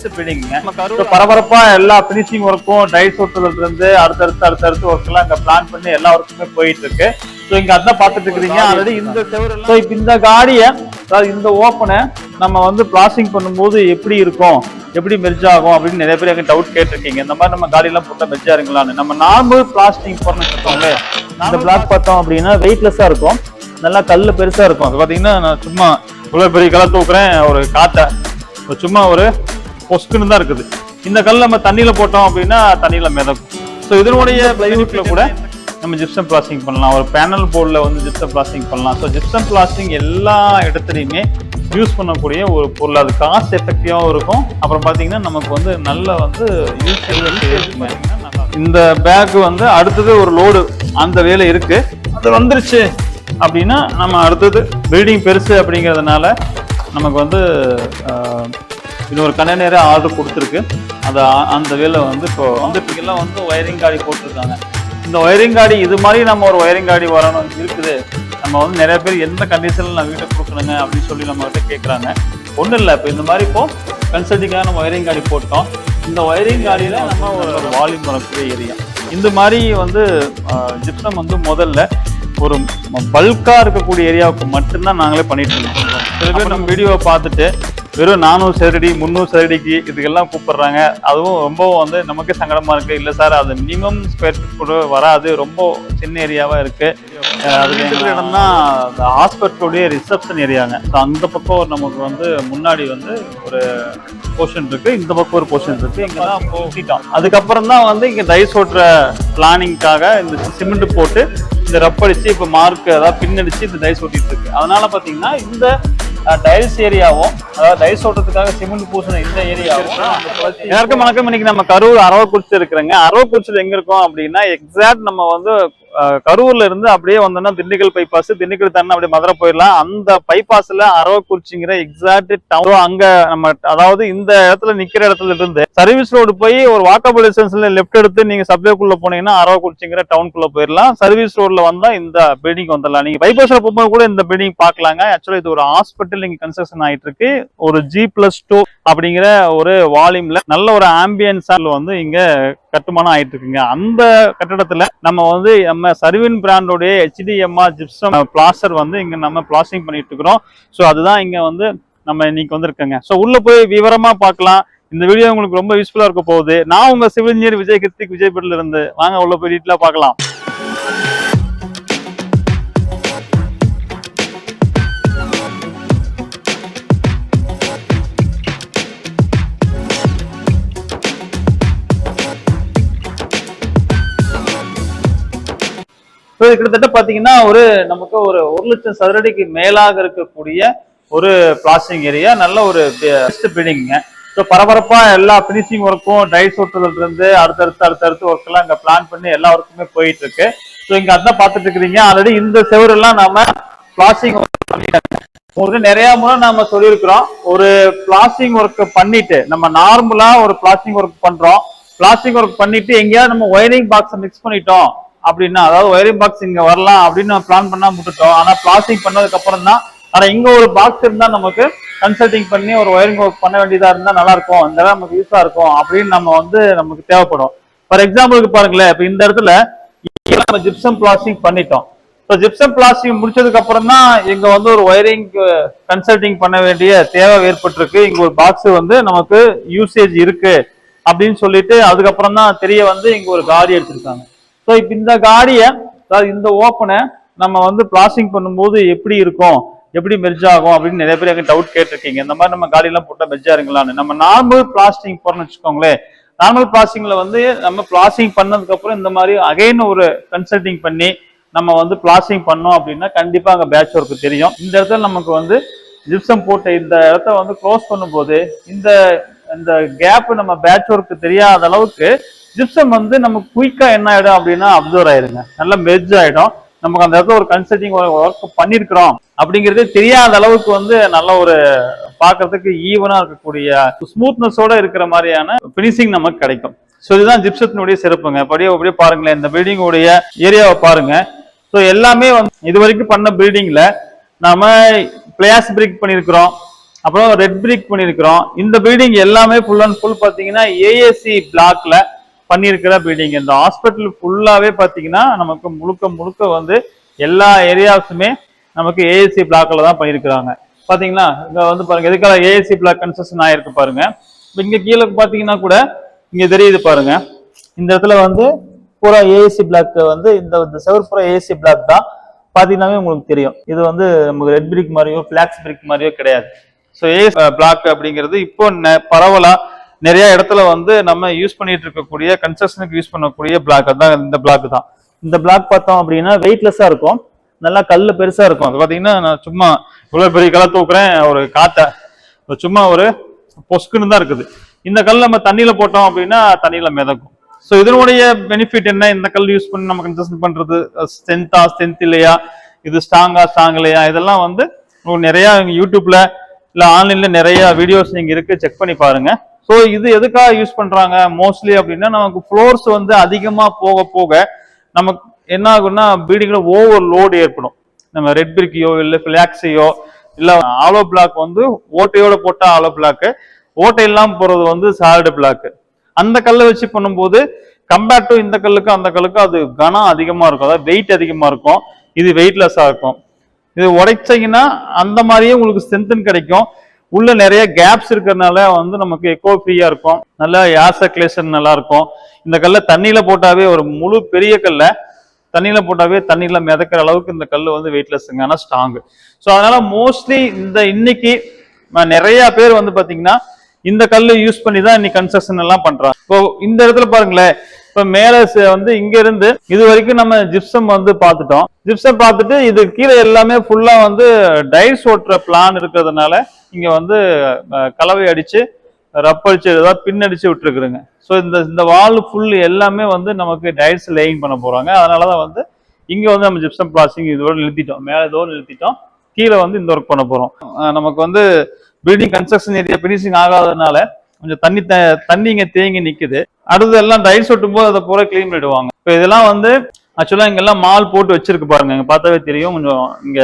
Best பில்டிங்க பரபரப்பா எல்லா பினிஷிங் ஒர்க்கும் டைஸ் ஒட்டுறதுல இருந்து அடுத்தடுத்து அடுத்தடுத்து ஒர்க் எல்லாம் இங்க பிளான் பண்ணி எல்லா ஒர்க்குமே போயிட்டு இருக்கு ஸோ இங்க அதான் பார்த்துட்டு இருக்கிறீங்க. ஆல்ரெடி இந்த ஸோ இப்போ இந்த காடியை அதாவது இந்த ஓப்பனை நம்ம வந்து பிளாஸ்டிங் பண்ணும்போது எப்படி இருக்கும்? எப்படி மெர்ஜ் ஆகும்? அப்படின்னு நிறைய பேர் எனக்கு டவுட் கேட்டிருக்கீங்க. இந்த மாதிரி நம்ம காடியெல்லாம் போட்டா மெர்ஜ் ஆருங்களான்னு நம்ம நார்மல் பிளாஸ்டிங் போறோம்னு வச்சுக்கோங்களே இந்த பிளாக் பார்த்தோம் அப்படின்னா வெயிட்லெஸ்ஸா இருக்கும். நல்லா கல்லு பெருசா இருக்கும். அது பாத்தீங்கன்னா நான் சும்மா இவ்வளவு பெரிய கலர் தூக்குறேன் ஒரு ஒரு சும்மா ஒரு பொஸ்குன்னு தான் இருக்குது. இந்த கல் நம்ம தண்ணியில போட்டோம் அப்படின்னா தண்ணியில மிதக்கும். ஸோ இதனுடைய பிளைவுட்ல கூட நம்ம ஜிப்சம் பிளாஸ்டிங் பண்ணலாம். ஒரு பேனல் போர்டில் வந்து ஜிப்சம் பிளாஸ்டிங் பண்ணலாம். ஸோ ஜிப்சம் பிளாஸ்டிங் எல்லா இடத்துலையுமே யூஸ் பண்ணக்கூடிய ஒரு பொருள். அது காஸ்ட் எஃபெக்டிவாகவும் இருக்கும். அப்புறம் பார்த்தீங்கன்னா நமக்கு வந்து நல்ல வந்து யூஸ் இந்த பேக் வந்து அடுத்தது ஒரு லோடு அந்த வேலை இருக்கு. அது வந்துருச்சு அப்படின்னா நம்ம அடுத்தது பில்டிங் பெருசு அப்படிங்கிறதுனால நமக்கு வந்து இன்னொரு கண்டெய்னரே ஆர்டர் கொடுத்துருக்கு. அந்த அந்த வேலை வந்து இப்போ வந்து இப்போலாம் வந்து ஒயரிங் காடி போட்டிருக்காங்க. இந்த ஒயரிங் காடி இது மாதிரி நம்ம ஒரு ஒயரிங் காடி வரணும் இருக்குது. நம்ம வந்து நிறைய பேர் எந்த கண்டிஷனில் நான் வீட்டை கொடுக்கணுங்க அப்படின்னு சொல்லி நம்ம கிட்ட கேட்குறாங்க ஒன்றும் இல்லை இப்போ இந்த மாதிரி இப்போ கன்சல்ட்டிங்காக நம்ம ஒயரிங் காடி போட்டோம். இந்த ஒயரிங் காடியில் நம்ம ஒரு வால்யூம் வரக்கூடிய ஏரியா இந்த மாதிரி வந்து ஜிப்சம் வந்து முதல்ல ஒரு பல்காக இருக்கக்கூடிய ஏரியாவுக்கு மட்டும்தான் நாங்களே பண்ணிட்டு இருக்கோம். சில பேர் நம்ம வீடியோவை பார்த்துட்டு வெறும் நானூறு சதுரடி முந்நூறு சதுரடிக்கு இதுக்கெல்லாம் கூப்பிடுறாங்க. அதுவும் ரொம்ப வந்து நமக்கே சங்கடமாக இருக்குது இல்லை சார் அது மினிமம் ஸ்கொயர் ஃபீட் கூட வராது. ரொம்ப சின்ன ஏரியாவாக இருக்குது அது அதுக்கு எங்க ஹாஸ்பிட்டலுடைய ரிசப்ஷன் ஏரியாங்க ஸோ அந்த பக்கம் நமக்கு வந்து முன்னாடி வந்து ஒரு போர்ஷன் இருக்குது இந்த பக்கம் ஒரு போர்ஷன் இருக்குது இங்கே தான் போட்டிட்டோம் அதுக்கப்புறம் தான் வந்து இங்கே டைஸ் ஓட்டுற பிளானிங்காக இந்த சிமெண்ட் போட்டு இந்த ரப் அடிச்சு இப்போ மார்க் அதாவது பின்னடிச்சு இந்த டைஸ் ஓட்டிட்டு இருக்கு. அதனால பாத்தீங்கன்னா இந்த டைல்ஸ் ஏரியாவும் அதாவது டைஸ் ஓட்டுறதுக்காக சிமெண்ட் பூசின இந்த ஏரியாவும் எல்லாருக்கும் வணக்கம். இன்னைக்கு நம்ம கரூர் அரவக்குறிச்சி இருக்கிறோங்க அரவக்குறிச்சியில் எங்க இருக்கோம் அப்படின்னா எக்ஸாக்ட் நம்ம வந்து கரூர்ல இருந்து அப்படியே வந்தோம்னா திண்டுக்கல் பைபாஸ் திண்டுக்கல் தானே அப்படியே மதுரை போயிடலாம். அந்த பைபாஸ்ல அரவக்குறிச்சிங்கிற எக்ஸாக்ட் டவுன் அங்க நம்ம அதாவது இந்த இடத்துல நிக்கிற இடத்துல இருந்து சர்வீஸ் ரோடு போய் ஒரு வாக்கபிள் டிஸ்டன்ஸ்ல லெஃப்ட் எடுத்து நீங்க சப்வேக்குள்ள போனீங்கன்னா அரவக்குறிச்சிங்கிற டவுனுக்குள்ள போயிடலாம். சர்வீஸ் ரோட்ல வந்தா இந்த பில்டிங் வந்துடலாம். நீங்க பைபாஸ்ல போகும்போது கூட இந்த பில்டிங் பார்க்கலாங்க. ஆக்சுவலா இது ஒரு ஹாஸ்பிட்டல் இங்க கன்ஸ்ட்ரக்ஷன் ஆயிட்டு இருக்கு ஒரு ஜி பிளஸ் டூ அப்படிங்கிற ஒரு வால்யூம்ல நல்ல ஒரு ஆம்பியன்ஸா வந்து இங்க கட்டுமானம் ஆயிட்டு இருக்குங்க அந்த கட்டடத்துல நம்ம வந்து நம்ம சர்வின் பிராண்டோடைய H D M R gypsum plaster வந்து இங்க நம்ம பிளாஸ்டிங் பண்ணிட்டு இருக்கிறோம். ஸோ அதுதான் இங்க வந்து நம்ம இன்னைக்கு வந்திருக்கோங்க. ஸோ உள்ள போய் விவரமா பார்க்கலாம். இந்த வீடியோ உங்களுக்கு ரொம்ப யூஸ்ஃபுல்லா இருக்க போகுது. நான் உங்க சிவில் இன்ஜினியர் விஜய் கிருத்திக் விஜய்பேட்டில் இருந்து. வாங்க உள்ள போய் டீட்டெயிலாக பார்க்கலாம். இது கிட்டத்தட்ட பார்த்தீங்கன்னா ஒரு நமக்கு ஒரு ஒரு லட்சம் சதுரடிக்கு மேலாக இருக்கக்கூடிய ஒரு பிளாஸ்டிங் ஏரியா நல்ல ஒரு பெஸ்ட் பில்டிங்க ஸோ பரபரப்பாக எல்லா ஃபினிஷிங் ஒர்க்கும் டை ஒட்டுறதுல அடுத்தடுத்து அடுத்தடுத்து ஒர்க்கெல்லாம் இங்கே பிளான் பண்ணி எல்லா ஒர்க்குமே போயிட்டு இருக்கு ஸோ இங்கே அதான் பார்த்துட்டு இருக்கிறீங்க ஆல்ரெடி இந்த செவரெல்லாம் நாம பிளாஸ்டிங் பண்ணிட்டாங்க உங்களுக்கு நிறைய முறை நாம சொல்லியிருக்கிறோம். ஒரு பிளாஸ்டிங் ஒர்க் பண்ணிட்டு நம்ம நார்மலா ஒரு பிளாஸ்டிங் ஒர்க் பண்றோம். பிளாஸ்டிக் ஒர்க் பண்ணிட்டு எங்கேயாவது நம்ம ஒயரிங் பாக்ஸ் மிக்ஸ் பண்ணிட்டோம். அப்படின்னா அதாவது ஒயரிங் பாக்ஸ் இங்க வரலாம் அப்படின்னு பிளான் பண்ணா விட்டுட்டோம் ஆனா பிளாஸ்டிக் பண்ணதுக்கு அப்புறம் தான் ஆனா இங்க ஒரு பாக்ஸ் இருந்தா நமக்கு கன்சல்டிங் பண்ணி ஒரு ஒயரிங் ஒர்க் பண்ண வேண்டியதா இருந்தா நல்லா இருக்கும். இந்த இடம் நமக்கு யூஸா இருக்கும் அப்படின்னு நம்ம வந்து நமக்கு தேவைப்படும். ஃபார் எக்ஸாம்பிளுக்கு பாருங்களேன் இப்ப இந்த இடத்துல நம்ம ஜிப்சம் பிளாஸ்டிக் பண்ணிட்டோம். இப்போ ஜிப்சம் பிளாஸ்டிக் முடிச்சதுக்கு அப்புறம் தான் இங்க வந்து ஒரு ஒயரிங் கன்சல்டிங் பண்ண வேண்டிய தேவை ஏற்பட்டிருக்கு. இங்க ஒரு பாக்ஸ் வந்து நமக்கு யூசேஜ் இருக்கு அப்படின்னு சொல்லிட்டு அதுக்கப்புறம் தான் தெரிய வந்து இங்க ஒரு காடி எடுத்திருக்காங்க ஸோ இப்போ இந்த காடியை அதாவது இந்த ஓப்பனை நம்ம வந்து பிளாஸ்டிங் பண்ணும்போது எப்படி இருக்கும்? எப்படி மெர்ஜ் ஆகும்? அப்படின்னு நிறைய பேர் எனக்கு டவுட் கேட்டிருக்கீங்க. இந்த மாதிரி நம்ம காடியெல்லாம் போட்டால் மெர்ஜ் ஆகுங்களான்னு நம்ம நார்மல் பிளாஸ்டிங் போறோம்னு வச்சுக்கோங்களேன். நார்மல் பிளாஸ்டிங்ல வந்து நம்ம பிளாஸ்டிங் பண்ணதுக்கப்புறம் இந்த மாதிரி அகைன் ஒரு கன்சல்டிங் பண்ணி நம்ம வந்து பிளாஸ்டிங் பண்ணோம் அப்படின்னா கண்டிப்பாக அங்கே பேட்ச் ஒர்க்கு தெரியும். இந்த இடத்துல நமக்கு வந்து ஜிப்சம் போட்ட இந்த இடத்த வந்து க்ளோஸ் பண்ணும்போது இந்த இந்த கேப் நம்ம பேட்ச் ஒர்க்கு தெரியாத அளவுக்கு ஜிப்சம் வந்து நம்ம குயிக்கா என்ன ஆயிடும் அப்படின்னா அப்சர்வ் ஆயிருங்க. நல்லா மெர்ஜ் ஆயிடும். நமக்கு அந்த இடத்துல ஒரு கன்சல்டிங் ஒர்க் பண்ணிருக்கிறோம் அப்படிங்கிறதே தெரியாத அளவுக்கு வந்து நல்ல ஒரு பார்க்கறதுக்கு ஈவனா இருக்கக்கூடிய ஸ்மூத்னஸோட இருக்கிற மாதிரியான பினிஷிங் நமக்கு கிடைக்கும். ஸோ இதுதான் ஜிப்சத்தினுடைய சிறப்புங்க. அப்படியே அப்படியே பாருங்களேன். இந்த பில்டிங்குடைய ஏரியாவை பாருங்க. ஸோ எல்லாமே வந்து இது வரைக்கும் பண்ண பில்டிங்ல நாம பிளேஸ் பிரிக் பண்ணியிருக்கிறோம் அப்புறம் ரெட் பிரிக் பண்ணியிருக்கிறோம் இந்த பில்டிங் எல்லாமே ஃபுல் அண்ட் ஃபுல் பார்த்தீங்கன்னா ஏஏசி பிளாக்ல பண்ணியிருக்கிற பில்டிங் இந்த ஹாஸ்பிட்டல் ஃபுல்லாகவே பார்த்தீங்கன்னா நமக்கு முழுக்க முழுக்க வந்து எல்லா ஏரியாஸுமே நமக்கு ஏஏசி பிளாக்ல தான் பண்ணியிருக்கிறாங்க. பார்த்தீங்களா? இங்கே வந்து பாருங்க எதுக்காக ஏஏசி பிளாக் கன்ஸ்ட்ரக்ஷன் ஆயிருக்கு பாருங்க. இப்போ இங்கே கீழே பார்த்தீங்கன்னா கூட இங்கே தெரியுது பாருங்க. இந்த இடத்துல வந்து பூரா ஏஏசி பிளாக் வந்து இந்த இந்த செவர் பூரா ஏசி பிளாக் தான் பார்த்தீங்கன்னாவே உங்களுக்கு தெரியும். இது வந்து நமக்கு ரெட் பிரிக் மாதிரியோ பிளாக்ஸ் பிரிக் மாதிரியோ கிடையாது. ஸோ ஏஎஸ் பிளாக் அப்படிங்கிறது இப்போ பரவலாக நிறைய இடத்துல வந்து நம்ம யூஸ் பண்ணிட்டு இருக்கக்கூடிய கன்ஸ்ட்ரக்ஷனுக்கு யூஸ் பண்ணக்கூடிய பிளாக் தான் இந்த பிளாக் தான். இந்த பிளாக் பார்த்தோம் அப்படின்னா வெயிட்லெஸ்ஸா இருக்கும். நல்லா கல்லு பெருசா இருக்கும். அது பாத்தீங்கன்னா நான் சும்மா இவ்வளவு பெரிய கலை தூக்குறேன் ஒரு காற்றை சும்மா ஒரு பொஸ்குன்னு தான் இருக்குது. இந்த கல் நம்ம தண்ணியில போட்டோம் அப்படின்னா தண்ணியில மிதக்கும். ஸோ இதனுடைய பெனிஃபிட் என்ன? இந்த கல் யூஸ் பண்ணி நம்ம கன்ஸ்ட்ரக்ஷன் பண்றது ஸ்ட்ரென்த்தா ஸ்ட்ரென்த் இல்லையா? இது ஸ்ட்ராங்கா ஸ்ட்ராங் இல்லையா? இதெல்லாம் வந்து நிறையா நிறைய யூடியூப்ல இல்ல ஆன்லைன்ல நிறைய வீடியோஸ் நீங்க இருக்கு. செக் பண்ணி பாருங்க. ஸோ இது எதுக்காக யூஸ் பண்றாங்க? மோஸ்ட்லி அப்படின்னா நமக்கு ஃப்ளோர்ஸ் வந்து அதிகமா போக போக நமக்கு என்ன ஆகும்னா பில்டிங்ல ஓவர் லோடு ஏற்படும். நம்ம ரெட் பிரிக்கையோ இல்லை பிளாக்ஸையோ இல்லை ஆலோ பிளாக் வந்து ஓட்டையோட போட்ட ஆலோ பிளாக்கு ஓட்டை இல்லாமல் போறது வந்து சாலிடு பிளாக்கு அந்த கல்லை வச்சு பண்ணும்போது கம்பேர்ட் டு இந்த கல்லுக்கும் அந்த கல்லுக்கும் அது கனம் அதிகமாக இருக்கும். அதாவது வெயிட் அதிகமாக இருக்கும். இது வெயிட்லெஸ்ஸாக இருக்கும். இது உடைச்சீங்கன்னா அந்த மாதிரியே உங்களுக்கு ஸ்ட்ரென்த்தன் கிடைக்கும். உள்ள நிறைய கேப்ஸ் இருக்கிறதுனால வந்து நமக்கு எக்கோ ஃப்ரீயா இருக்கும். நல்லா யாசக்லேஷன் நல்லா இருக்கும். இந்த கல்லை தண்ணியில போட்டாவே ஒரு முழு பெரிய கல்லை தண்ணியில போட்டாவே தண்ணியில மிதக்கிற அளவுக்கு இந்த கல் வந்து வெயிட்லெஸ்ங்க ஆனால் ஸ்ட்ராங் ஸோ அதனால மோஸ்ட்லி இந்த இன்னைக்கு நிறைய பேர் வந்து பாத்தீங்கன்னா இந்த கல் யூஸ் பண்ணி தான் இன்னைக்கு கன்ஸ்ட்ரக்ஷன் எல்லாம் பண்றாங்க. இப்போ இந்த இடத்துல பாருங்களேன். இப்ப மேல வந்து இங்க இருந்து இது வரைக்கும் நம்ம ஜிப்சம் வந்து பார்த்துட்டோம். ஜிப்சம் பார்த்துட்டு இது கீழே எல்லாமே ஃபுல்லா வந்து டைஸ் ஓட்டுற பிளான் இருக்கிறதுனால இங்க வந்து கலவை அடிச்சு ரப் அடிச்சு ஏதாவது பின் அடிச்சு விட்டுருக்குறோங்க ஸோ இந்த இந்த வால் ஃபுல் எல்லாமே வந்து நமக்கு டைஸ் லேயிங் பண்ண போறாங்க. அதனாலதான் வந்து இங்க வந்து நம்ம ஜிப்சம் பிளாஸ்டிங் இதோட நிறுத்திட்டோம். மேலே இதோட நிறுத்திட்டோம். கீழே வந்து இந்த ஒர்க் பண்ண போறோம். நமக்கு வந்து பில்டிங் கன்ஸ்ட்ரக்ஷன் ஏரியா பினிஷிங் ஆகாததுனால கொஞ்சம் தண்ணி த- தண்ணி இங்க தேங்கி நிக்குது. அடுத்து எல்லாம் டைல்ஸ் ஒட்டும் போது அதை பூரா க்ளீன் பண்ணிடுவாங்க. இப்போ இதெல்லாம் வந்து ஆக்சுவலா இங்கெல்லாம் மால் போட்டு வச்சிருக்கு பாருங்க. இங்க பார்த்தாவே தெரியும். கொஞ்சம் இங்க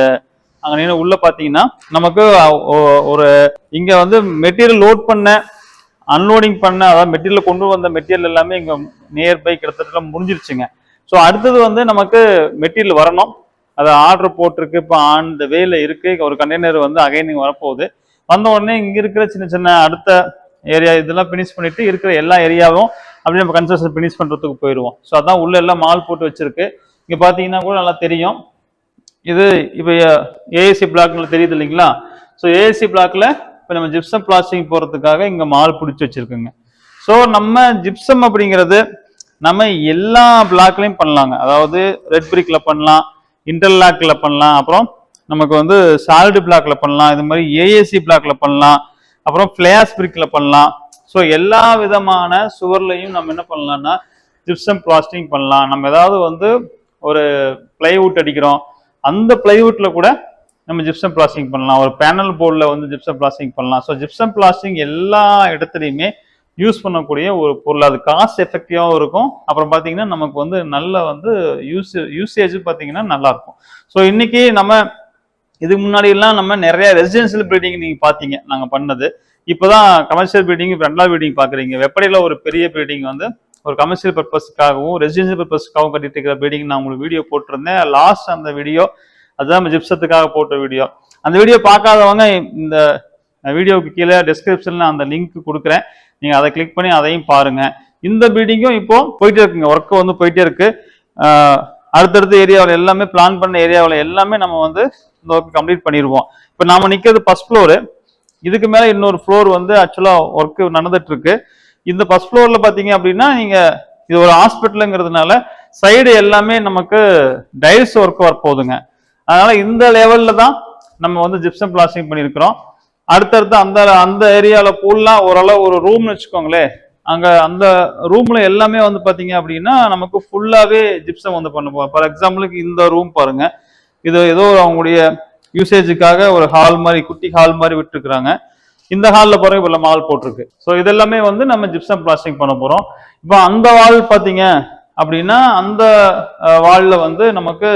அங்க நின்று உள்ள பாத்தீங்கன்னா நமக்கு ஒரு இங்க வந்து மெட்டீரியல் லோட் பண்ண அன்லோடிங் பண்ண அதாவது மெட்டீரியல் கொண்டு வந்த மெட்டீரியல் எல்லாமே இங்க நியர் பை கிட்டத்தட்ட முடிஞ்சிருச்சுங்க. ஸோ அடுத்தது வந்து நமக்கு மெட்டீரியல் வரணும். அது ஆர்டர் போட்டிருக்கு. இப்போ ஆன் த வேல இருக்கு. ஒரு கண்டெய்னர் வந்து அகைனிங் வரப்போகுது. வந்த உடனே இங்க இருக்கிற சின்ன சின்ன அடுத்த ஏரியா இதெல்லாம் ஃபினிஷ் பண்ணிட்டு இருக்கிற எல்லா ஏரியாவும் அப்படியே நம்ம கன்ஸ்ட்ரக்ஷன் ஃபினிஷ் பண்ணுறதுக்கு போயிடுவோம் ஸோ அதான் உள்ள எல்லாம் மால் போட்டு வச்சிருக்கு. இங்கே பார்த்தீங்கன்னா கூட நல்லா தெரியும். இது இப்போ ஏஏசி பிளாக்ல தெரியுது இல்லைங்களா? ஸோ ஏஎஸ்சி பிளாக்ல இப்போ நம்ம ஜிப்சம் பிளாஸ்டிங் போகிறதுக்காக இங்கே மால் பிடிச்சி வச்சிருக்குங்க. ஸோ நம்ம ஜிப்சம் அப்படிங்கிறது நம்ம எல்லா பிளாக்லையும் பண்ணலாங்க. அதாவது ரெட் பிரிக்ல பண்ணலாம் இன்டர்லாக்ல பண்ணலாம் அப்புறம் நமக்கு வந்து சால்டு பிளாக்ல பண்ணலாம் இது மாதிரி ஏஏசி பிளாக்ல பண்ணலாம் அப்புறம் ஃபிளாஸ் பிரிக்ல பண்ணலாம். ஸோ எல்லா விதமான சுவர்லையும் நம்ம என்ன பண்ணலாம்னா ஜிப்சம் பிளாஸ்டிங் பண்ணலாம். நம்ம ஏதாவது வந்து ஒரு பிளைவுட் அடிக்கிறோம். அந்த பிளைவுட்ல கூட நம்ம ஜிப்சம் பிளாஸ்டிங் பண்ணலாம். ஒரு பேனல் போர்டில் வந்து ஜிப்சம் பிளாஸ்டிங் பண்ணலாம். ஸோ ஜிப்சம் பிளாஸ்டிங் எல்லா இடத்துலையுமே யூஸ் பண்ணக்கூடிய ஒரு பொருள். அது காஸ்ட் எஃபெக்டிவாகவும் இருக்கும். அப்புறம் பார்த்தீங்கன்னா நமக்கு வந்து நல்ல வந்து யூஸ் யூசேஜ் பார்த்தீங்கன்னா நல்லாயிருக்கும் ஸோ இன்னைக்கு நம்ம இதுக்கு முன்னாடி எல்லாம் நம்ம நிறைய ரெசிடென்சியல் பில்டிங் நீங்க பாத்தீங்க நாங்க பண்ணது. இப்போதான் கமர்ஷியல் பில்டிங் ரெண்டாவது பில்டிங் பாக்குறீங்க வெப்படையில ஒரு பெரிய பில்டிங் வந்து ஒரு கமர்ஷியல் பர்பஸ்க்காகவும் ரெசிடென்சியல் பர்பஸ்க்காகவும் கட்டிட்டு இருக்கிற பில்டிங் நான் உங்களுக்கு வீடியோ போட்டிருந்தேன். லாஸ்ட் அந்த வீடியோ அதுதான் நம்ம ஜிப்சத்துக்காக போட்ட வீடியோ அந்த வீடியோ பார்க்காதவங்க இந்த வீடியோவுக்கு கீழே டிஸ்கிரிப்ஷன்ல அந்த லிங்க் கொடுக்குறேன். நீங்க அதை கிளிக் பண்ணி அதையும் பாருங்க. இந்த பில்டிங்கும் இப்போ போயிட்டே இருக்குங்க. ஒர்க்கு வந்து போயிட்டே இருக்கு. அடுத்தடுத்த ஏரியாவில் எல்லாமே பிளான் பண்ண ஏரியாவில் எல்லாமே நம்ம வந்து இந்த ஒர்க் கம்ப்ளீட் பண்ணிடுவோம் இப்போ நாம நிற்கிறது ஃபர்ஸ்ட் ஃப்ளோரு இதுக்கு மேலே இன்னொரு ஃப்ளோர் வந்து ஆக்சுவலாக ஒர்க்கு நடந்துட்டு இருக்கு இந்த ஃபர்ஸ்ட் ஃப்ளோரில் பார்த்தீங்க அப்படின்னா நீங்கள் இது ஒரு ஹாஸ்பிட்டலுங்கிறதுனால சைடு எல்லாமே நமக்கு டைல்ஸ் ஒர்க் வரப்போகுதுங்க அதனால இந்த லெவலில் தான் நம்ம வந்து ஜிப்சம் பிளாஸ்டிங் பண்ணியிருக்கிறோம் அடுத்தடுத்து அந்த அந்த ஏரியாவில் ஃபுல்லாக ஓரளவு ஒரு ரூம்னு வச்சுக்கோங்களேன் அங்கே அந்த ரூமில் எல்லாமே வந்து பார்த்தீங்க அப்படின்னா நமக்கு ஃபுல்லாகவே ஜிப்சம் வந்து பண்ண போறோம் ஃபார் எக்ஸாம்பிளுக்கு இந்த ரூம் பாருங்கள் இது ஏதோ அவங்களுடைய யூசேஜுக்காக ஒரு ஹால் மாதிரி குட்டி ஹால் மாதிரி விட்டுருக்குறாங்க. இந்த ஹாலில் பாருங்க இப்போ மால் போட்டிருக்கு. ஸோ இதெல்லாமே வந்து நம்ம ஜிப்சம் பிளாஸ்டிங் பண்ண போகிறோம் இப்போ அந்த வால் பார்த்தீங்க அப்படின்னா அந்த வாலில் வந்து நமக்கு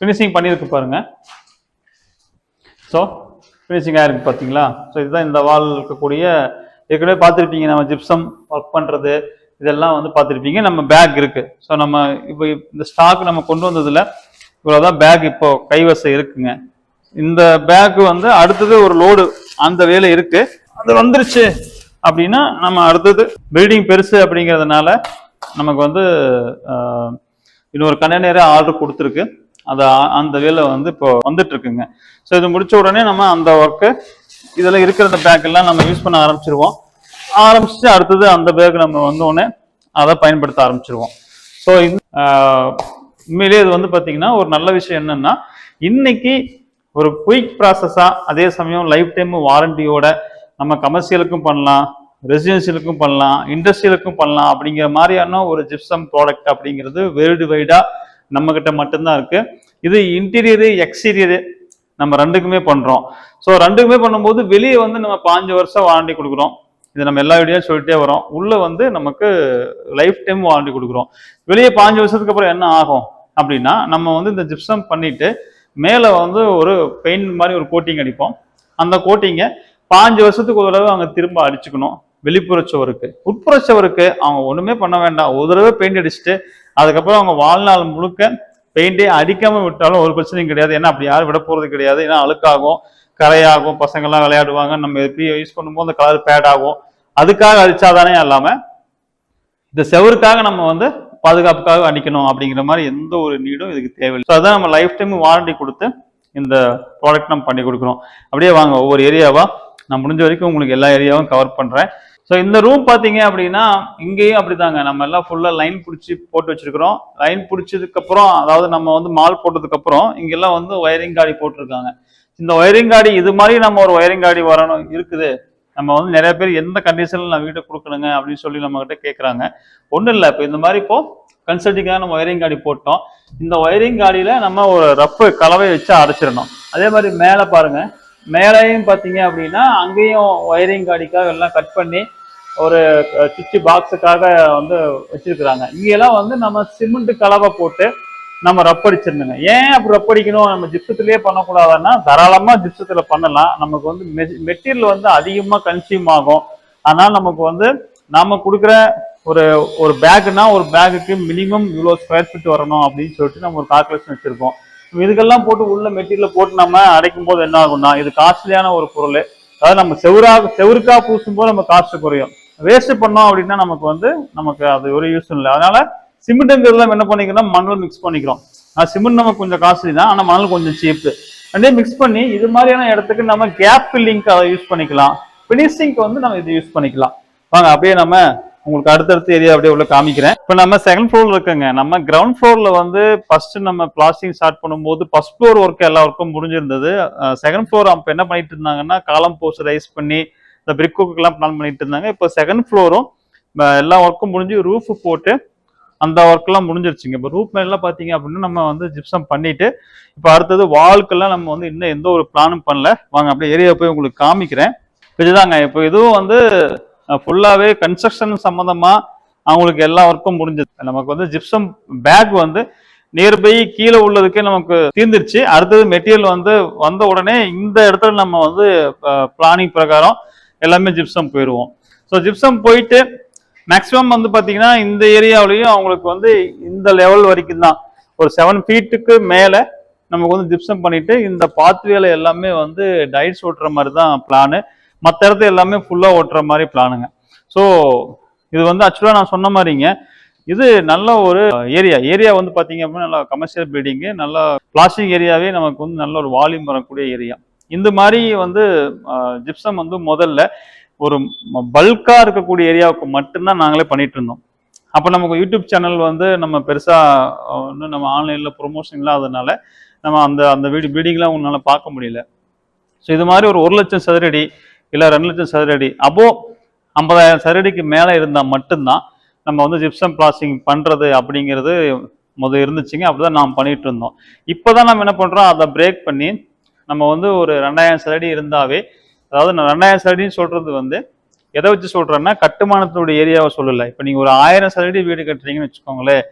ஃபினிஷிங் பண்ணியிருக்கு பாருங்க. ஸோ ஃபினிஷிங் ஆயிருக்கு பார்த்தீங்களா ஸோ இதுதான் இந்த வால் இருக்கக்கூடிய ஏற்கனவே பார்த்துருப்பீங்க நம்ம ஜிப்சம் ஒர்க் பண்ணுறது இதெல்லாம் வந்து பார்த்துருப்பீங்க நம்ம பேக் இருக்குது ஸோ நம்ம இப்போ இந்த ஸ்டாக் நம்ம கொண்டு வந்ததில் இவ்வளோதான் பேக் இப்போ கைவசம் இருக்குங்க. இந்த பேக் வந்து அடுத்தது ஒரு லோடு அந்த வேலை இருக்கு. அது வந்துருச்சு அப்படின்னா நம்ம அடுத்தது பில்டிங் பெருசு அப்படிங்கிறதுனால நமக்கு வந்து இன்னொரு கண்டெய்னரே ஆர்டர் கொடுத்துருக்கு. அது அந்த வேலை வந்து இப்போ வந்துட்டு இருக்குங்க ஸோ இது முடிச்ச உடனே நம்ம அந்த ஒர்க்கு இதில் இருக்கிற அந்த பேக் எல்லாம் நம்ம யூஸ் பண்ண ஆரம்பிச்சிருவோம். ஆரம்பிச்சுட்டு அடுத்தது அந்த பேக் நம்ம வந்தோடனே அதை பயன்படுத்த ஆரம்பிச்சிருவோம். ஸோ உண்மையிலேயே இது வந்து பார்த்தீங்கன்னா ஒரு நல்ல விஷயம் என்னன்னா இன்னைக்கு ஒரு குயிக் ப்ராசஸாக அதே சமயம் லைஃப் டைம் வாரண்டியோட நம்ம கமர்ஷியலுக்கும் பண்ணலாம் ரெசிடென்சியலுக்கும் பண்ணலாம் இண்டஸ்ட்ரியலுக்கும் பண்ணலாம் அப்படிங்கிற மாதிரியான ஒரு ஜிப்சம் ப்ராடக்ட் அப்படிங்கிறது வேர்ல்டு வைடாக நம்மக்கிட்ட மட்டும்தான் இருக்குது இது இன்டீரியரு எக்ஸ்டீரியரு நம்ம ரெண்டுக்குமே பண்ணுறோம் ஸோ ரெண்டுக்குமே பண்ணும்போது வெளியே வந்து நம்ம பாஞ்சு வருஷம் வாரண்டி கொடுக்குறோம். இது நம்ம எல்லா வீடியோ சொல்லிட்டே வரோம். உள்ளே வந்து நமக்கு லைஃப் டைம் வாரண்டி கொடுக்குறோம். வெளியே பாஞ்சு வருஷத்துக்கு அப்புறம் என்ன ஆகும்? அப்படின்னா நம்ம வந்து இந்த ஜிப்சம் பண்ணிட்டு மேலே வந்து ஒரு பெயிண்ட் மாதிரி ஒரு கோட்டிங் அடிப்போம். அந்த கோட்டிங்கை பாஞ்சு வருஷத்துக்கு ஒரு தடவை அவங்க திரும்ப அடிச்சுக்கணும். வெளிப்புற சுவருக்கு. உட்புற சுவருக்கு அவங்க ஒன்றுமே பண்ண வேண்டாம். ஒரு தடவை பெயிண்ட் அடிச்சுட்டு அதுக்கப்புறம் அவங்க வாழ்நாள் முழுக்க பெயிண்டே அடிக்காமல் விட்டாலும் ஒரு பிரச்சனையும் கிடையாது. ஏன்னா அப்படி யாரும் விட போகிறது கிடையாது. ஏன்னா அழுக்காகும் கரையாகும் பசங்கள்லாம் விளையாடுவாங்க. நம்ம எப்படி யூஸ் பண்ணும்போது அந்த கலர் பேட் ஆகும். அதுக்காக அடித்தாதானே இல்லாமல் இந்த செவருக்காக நம்ம வந்து பாதுகாப்புக்காக அடிக்கணும் அப்படிங்கிற மாதிரி எந்த ஒரு நீடும் இதுக்கு தேவையில்லை. ஸோ அதான் நம்ம லைஃப் டைம் வாரண்டி கொடுத்து இந்த ப்ராடக்ட் நம்ம பண்ணி கொடுக்குறோம். அப்படியே வாங்க ஒவ்வொரு ஏரியாவா நான் முடிஞ்ச வரைக்கும் உங்களுக்கு எல்லா ஏரியாவும் கவர் பண்ணுறேன் ஸோ இந்த ரூம் பார்த்தீங்க அப்படின்னா இங்கேயும் அப்படிதாங்க. நம்ம எல்லாம் ஃபுல்லாக லைன் பிடிச்சி போட்டு வச்சிருக்கிறோம். லைன் பிடிச்சதுக்கப்புறம் அதாவது நம்ம வந்து மால் போட்டதுக்கப்புறம் இங்கெல்லாம் வந்து ஒயரிங் காடி போட்டிருக்காங்க. இந்த ஒயரிங் காடி இது மாதிரி நம்ம ஒரு ஒயரிங் காடி வரணும் இருக்குது. நம்ம வந்து நிறைய பேர் எந்த கண்டிஷனில் நான் வீட்டை கொடுக்கணுங்க அப்படின்னு சொல்லி நம்மக்கிட்ட கேட்குறாங்க ஒன்றும் இல்லை. இப்போ இந்த மாதிரி இப்போ கன்சல்டிங்காக நம்ம ஒயரிங் காடி போட்டோம். இந்த ஒயரிங் காடியில் நம்ம ஒரு ரப்பு கலவை வச்சு அடைச்சிடணும். அதே மாதிரி மேலே பாருங்க. மேலேயும் பார்த்தீங்க அப்படின்னா அங்கேயும் ஒயரிங் காடிக்காக எல்லாம் கட் பண்ணி ஒரு சுவிட்ச் பாக்ஸுக்காக வந்து வச்சுருக்குறாங்க. இங்கெல்லாம் வந்து நம்ம சிமெண்ட் கலவை போட்டு நம்ம ரப்படிச்சிருந்தோங்க ஏன் அப்படி ரப்படிக்கணும்? நம்ம ஜிப்சத்துலேயே பண்ணக்கூடாதுன்னா தாராளமா ஜிப்சத்துல பண்ணலாம். நமக்கு வந்து மெட்டீரியல் வந்து அதிகமா கன்சியூம் ஆகும். ஆனால் நமக்கு வந்து நாம கொடுக்குற ஒரு ஒரு பேக்குனா ஒரு பேக்குக்கு மினிமம் இவ்வளோ ஸ்கொயர் ஃபீட் வரணும் அப்படின்னு சொல்லிட்டு நம்ம ஒரு கால்குலேஷன் வச்சிருக்கோம். இதுக்கெல்லாம் போட்டு உள்ள மெட்டீரியல் போட்டு நம்ம அடைக்கும் போது என்ன ஆகும்னா இது காஸ்ட்லியான ஒரு பொருள். அதாவது நம்ம செவுருக்காக செவருக்கா பூசும் போது நம்ம காஸ்ட் குறையும். வேஸ்ட் பண்ணோம் அப்படின்னா நமக்கு வந்து நமக்கு அது ஒரு யூஸ் இல்லை. அதனால சிமெண்ட்டுங்கிறதுல நம்ம என்ன பண்ணிக்கிறோம் மணல் மிக்ஸ் பண்ணிக்கிறோம். சிமெண்ட் நமக்கு கொஞ்சம் காஸ்ட்லி தான் ஆனால் மணல் கொஞ்சம் சீப்பு ரெண்டையும் மிக்ஸ் பண்ணி இது மாதிரியான இடத்துக்கு நம்ம கேப் ஃபில்லிங்க்கு அதை யூஸ் பண்ணிக்கலாம். ஃபினிஷிங்க்கு வந்து நம்ம இது யூஸ் பண்ணிக்கலாம். வாங்க அப்படியே நம்ம உங்களுக்கு அடுத்தடுத்த ஏரியா அப்படியே உள்ள காமிக்கிறேன். இப்போ நம்ம செகண்ட் ஃப்ளோர்ல இருக்குங்க. நம்ம கிரவுண்ட் ஃப்ளோர்ல வந்து ஃபர்ஸ்ட் நம்ம பிளாஸ்டிங் ஸ்டார்ட் பண்ணும்போது ஃபர்ஸ்ட் ஃப்ளோர் ஒர்க் எல்லா ஒர்க்கும் முடிஞ்சிருந்தது செகண்ட் ஃப்ளோர் அப்போ என்ன பண்ணிட்டு இருந்தாங்கன்னா காலம் போஸ்ட் ரைஸ் பண்ணி இந்த பிரிக் ஒர்க்கெல்லாம் பிளான் பண்ணிட்டு இருந்தாங்க. இப்போ செகண்ட் ஃப்ளோரும் எல்லா ஒர்க்கும் முடிஞ்சு ரூஃப் போட்டு அந்த ஒர்க்லாம் முடிஞ்சிருச்சுங்க. இப்போ ரூப் மேலாம் பார்த்தீங்க அப்படின்னா நம்ம வந்து ஜிப்சம் பண்ணிட்டு இப்போ அடுத்தது வால்க்கெல்லாம் நம்ம வந்து இன்னும் எந்த ஒரு பிளானும் பண்ணல. வாங்க அப்படியே ஏரியா போய் உங்களுக்கு காமிக்கிறேன். இதுதாங்க இப்போ இதுவும் வந்து ஃபுல்லாகவே கன்ஸ்ட்ரக்ஷன் சம்மந்தமாக அவங்களுக்கு எல்லா ஒர்க்கும் முடிஞ்சது. நமக்கு வந்து ஜிப்சம் பேக் வந்து நியர்பை கீழே உள்ளதுக்கே நமக்கு தீர்ந்துருச்சு. அடுத்தது மெட்டீரியல் வந்து வந்த உடனே இந்த இடத்துல நம்ம வந்து பிளானிங் பிரகாரம் எல்லாமே ஜிப்சம் போயிடுவோம் ஸோ ஜிப்சம் போயிட்டு மேக்ஸிமம் வந்து பார்த்தீங்கன்னா இந்த ஏரியாவிலையும் அவங்களுக்கு வந்து இந்த லெவல் வரைக்கும் தான். ஒரு செவன் ஃபீட்டுக்கு மேலே நமக்கு வந்து ஜிப்சம் பண்ணிட்டு இந்த பாத்வேல எல்லாமே வந்து டைட்ஸ் ஓட்டுற மாதிரி தான் பிளானு மற்ற இடத்த எல்லாமே ஃபுல்லாக ஓட்டுற மாதிரி பிளானுங்க ஸோ இது வந்து ஆக்சுவலாக நான் சொன்ன மாதிரிங்க. இது நல்ல ஒரு ஏரியா ஏரியா வந்து பார்த்தீங்க அப்படின்னா நல்லா கமர்ஷியல் பில்டிங்கு நல்லா பிளாஸ்டிக் ஏரியாவே நமக்கு வந்து நல்ல ஒரு வால்யூம் வரக்கூடிய ஏரியா இந்த மாதிரி வந்து ஜிப்சம் வந்து முதல்ல ஒரு பல்காக இருக்கக்கூடிய ஏரியாவுக்கு மட்டும்தான் நாங்களே பண்ணிட்டு இருந்தோம். அப்போ நமக்கு யூடியூப் சேனல் வந்து நம்ம பெருசாக இன்னும் நம்ம ஆன்லைனில் ப்ரொமோஷன் இல்லாததுனால நம்ம அந்த அந்த வீடு பில்டிங்லாம் உங்களால் பார்க்க முடியல. ஸோ இது மாதிரி ஒரு ஒரு லட்சம் சதுரடி இல்லை ரெண்டு லட்சம் சதுரடி அப்போது ஐம்பதாயிரம் சதுரடிக்கு மேலே இருந்தால் மட்டும்தான் நம்ம வந்து ஜிப்சம் பிளாஸ்டிங் பண்ணுறது அப்படிங்கிறது முதல் இருந்துச்சுங்க. அப்படி தான் நாம் பண்ணிட்டு இருந்தோம். இப்போதான் நம்ம என்ன பண்ணுறோம் அதை பிரேக் பண்ணி நம்ம வந்து ஒரு ரெண்டாயிரம் சதுரடி இருந்தாவே அதாவது நான் ரெண்டாயிரம் சதுரடின்னு சொல்றது வந்து எதை வச்சு சொல்றேன்னா கட்டுமானத்தினுடைய ஏரியாவை சொல்லலை. இப்போ நீங்க ஒரு ஆயிரம் சதுரடி வீடு கட்டுறீங்கன்னு வச்சுக்கோங்களேன்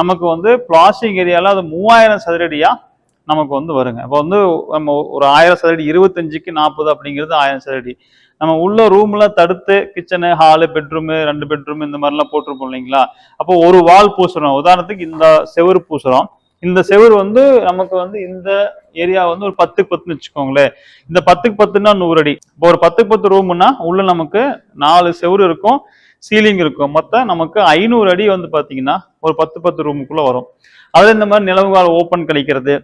நமக்கு வந்து பிளாஸ்டிக் ஏரியாவில் அது மூவாயிரம் சதுரடியா நமக்கு வந்து வருங்க. இப்போ வந்து நம்ம ஒரு ஆயிரம் சதுரடி இருபத்தஞ்சுக்கு நாற்பது அப்படிங்கிறது ஆயிரம் சதுரடி. நம்ம உள்ள ரூம்ல தடுத்து கிச்சனு ஹாலு பெட்ரூமு ரெண்டு பெட்ரூம் இந்த மாதிரிலாம் போட்டிருப்போம் இல்லைங்களா? அப்போ ஒரு வால் பூசுறோம். உதாரணத்துக்கு இந்த செவுரு பூசுறோம். இந்த செவுரு வந்து நமக்கு வந்து இந்த ஏரியா வந்து ஒரு பத்துக்கு பத்துன்னு வச்சுக்கோங்களேன். இந்த பத்துக்கு பத்துன்னா நூறு அடி. இப்போ ஒரு பத்துக்கு பத்து ரூம்னா உள்ள நமக்கு நாலு செவுரு இருக்கும் சீலிங் இருக்கும். மொத்தம் நமக்கு ஐநூறு அடி வந்து பார்த்தீங்கன்னா ஒரு பத்து பத்து ரூமுக்குள்ள வரும். அதில் இந்த மாதிரி நிலவுகால் ஓப்பன் கழிக்கிறது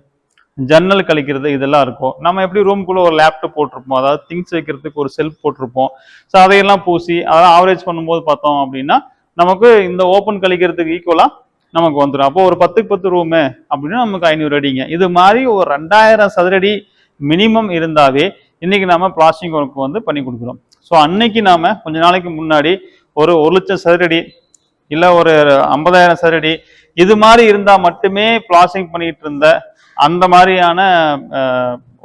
ஜன்னல் கழிக்கிறது இதெல்லாம் இருக்கும். நம்ம எப்படி ரூமுக்குள்ள ஒரு லேப்டாப் போட்டிருப்போம் அதாவது திங்ஸ் வைக்கிறதுக்கு ஒரு செல்ஃப் போட்டிருப்போம். ஸோ அதையெல்லாம் பூசி அதெல்லாம் ஆவரேஜ் பண்ணும்போது பார்த்தோம் அப்படின்னா நமக்கு இந்த ஓப்பன் கழிக்கிறதுக்கு ஈக்குவலாக நமக்கு வந்துடும் அப்போ ஒரு பத்துக்கு பத்து ரூமு அப்படின்னா நமக்கு ஐநூறு அடிங்க. இது மாதிரி ஒரு ரெண்டாயிரம் சதுரடி மினிமம் இருந்தாவே இன்னைக்கு நாம பிளாஸ்டிக் ஒர்க் வந்து பண்ணி கொடுக்குறோம். ஸோ அன்னைக்கு நாம கொஞ்ச நாளைக்கு முன்னாடி ஒரு ஒரு லட்சம் சதுரடி இல்லை ஒரு ஐம்பதாயிரம் சதுரடி இது மாதிரி இருந்தா மட்டுமே பிளாஸ்டிக் பண்ணிட்டு இருந்த அந்த மாதிரியான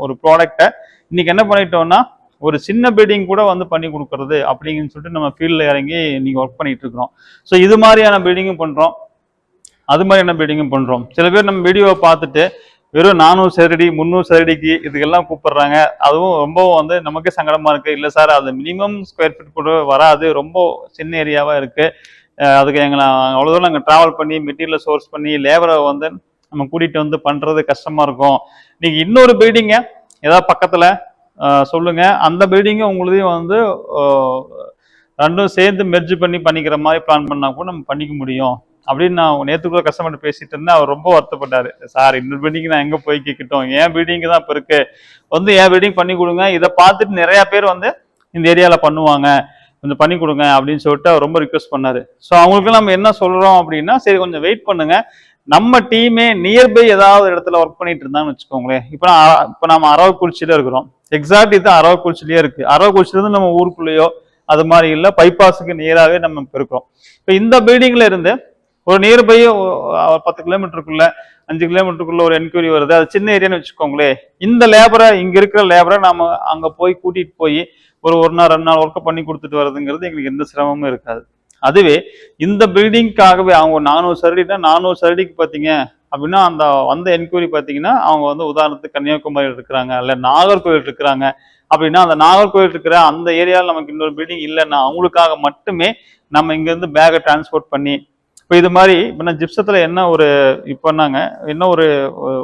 ஒரு ப்ராடக்டை இன்னைக்கு என்ன பண்ணிட்டோம்னா ஒரு சின்ன பில்டிங் கூட வந்து பண்ணி கொடுக்கறது அப்படிங்கன்னு சொல்லிட்டு நம்ம ஃபீல்டில் இறங்கி நீங்கள் ஒர்க் பண்ணிட்டு இருக்கிறோம். ஸோ இது மாதிரியான பில்டிங்கும் பண்ணுறோம் அது மாதிரியான பீடிங்கும் பண்ணுறோம் சில பேர் நம்ம வீடியோவை பார்த்துட்டு வெறும் நானூறு சதுரடி முந்நூறு சதுரடிக்கு இதுக்கெல்லாம் கூப்பிடுறாங்க. அதுவும் ரொம்ப வந்து நமக்கே சங்கடமாக இருக்குது இல்லை சார் அது மினிமம் ஸ்கொயர் ஃபீட் கூட வராது. ரொம்ப சின்ன ஏரியாவாக இருக்குது அதுக்கு எங்களை அவ்வளோ தூரம் நாங்கள் ட்ராவல் பண்ணி மெட்டீரியலை சோர்ஸ் பண்ணி லேபரை வந்து நம்ம கூட்டிகிட்டு வந்து பண்ணுறது கஷ்டமாக இருக்கும். நீங்கள் இன்னொரு பில்டிங்க ஏதாவது பக்கத்தில் சொல்லுங்கள் அந்த பில்டிங்கை உங்களுதையும் வந்து ரெண்டும் சேர்ந்து மெர்ஜ் பண்ணி பண்ணிக்கிற மாதிரி பிளான் பண்ணால் கூட நம்ம பண்ணிக்க முடியும். அப்படின்னு நான் நேற்று கூட கஸ்டமர் பேசிட்டு இருந்தேன். அவர் ரொம்ப வருத்தப்பட்டாரு. சார் இன்னொரு பில்டிங் நான் எங்கே போய் கேட்கட்டும் என் பில்டிங் தான் இப்போ இருக்கு. வந்து என் பில்டிங் பண்ணி கொடுங்க. இதை பார்த்துட்டு நிறைய பேர் வந்து இந்த ஏரியாவில் பண்ணுவாங்க. கொஞ்சம் பண்ணி கொடுங்க அப்படின்னு சொல்லிட்டு அவர் ரொம்ப ரிக்வெஸ்ட் பண்ணாரு. ஸோ அவங்களுக்கு நம்ம என்ன சொல்றோம் அப்படின்னா சரி கொஞ்சம் வெயிட் பண்ணுங்க. நம்ம டீமே நியர்பை ஏதாவது இடத்துல ஒர்க் பண்ணிட்டு இருந்தான்னு வச்சுக்கோங்களேன். இப்போ நான் இப்போ நம்ம அரவக்குறிச்சியில இருக்கிறோம். எக்ஸாக்ட் இது அரவக்குறிச்சிலேயே இருக்கு. அரவக்குறிச்சிலேருந்து நம்ம ஊருக்குள்ளேயோ அது மாதிரி இல்லை பைபாஸுக்கு நியராகவே நம்ம இப்ப இருக்கிறோம். இப்போ இந்த பில்டிங்ல இருந்து ஒரு நியர்பை பத்து கிலோமீட்டருக்குள்ள அஞ்சு கிலோமீட்டருக்குள்ள ஒரு என்கொயரி வருது. அது சின்ன ஏரியான்னு வச்சுக்கோங்களேன் இந்த லேபரை இங்க இருக்கிற லேபரை நாம அங்க போய் கூட்டிட்டு போய் ஒரு ஒரு நாள் ரெண்டு நாள் ஒர்க்கை பண்ணி கொடுத்துட்டு வர்றதுங்கிறது எங்களுக்கு எந்த சிரமமும் இருக்காது. அதுவே இந்த பில்டிங்காகவே அவங்க நானூறு சரடினா நானூறு சரடிக்கு பார்த்தீங்க அப்படின்னா அந்த வந்த என்கொயரி பார்த்தீங்கன்னா அவங்க வந்து உதாரணத்துக்கு கன்னியாகுமரியில் இருக்கிறாங்க இல்லை நாகர்கோவில் இருக்கிறாங்க அப்படின்னா அந்த நாகர்கோவில் இருக்கிற அந்த ஏரியாவில் நமக்கு இன்னொரு பில்டிங் இல்லைன்னா அவங்களுக்காக மட்டுமே நம்ம இங்கேருந்து பேக்கை டிரான்ஸ்போர்ட் பண்ணி இப்போ இது மாதிரி இப்போ நான் ஜிப்சத்தில் என்ன ஒரு இப்போ நாங்க என்ன ஒரு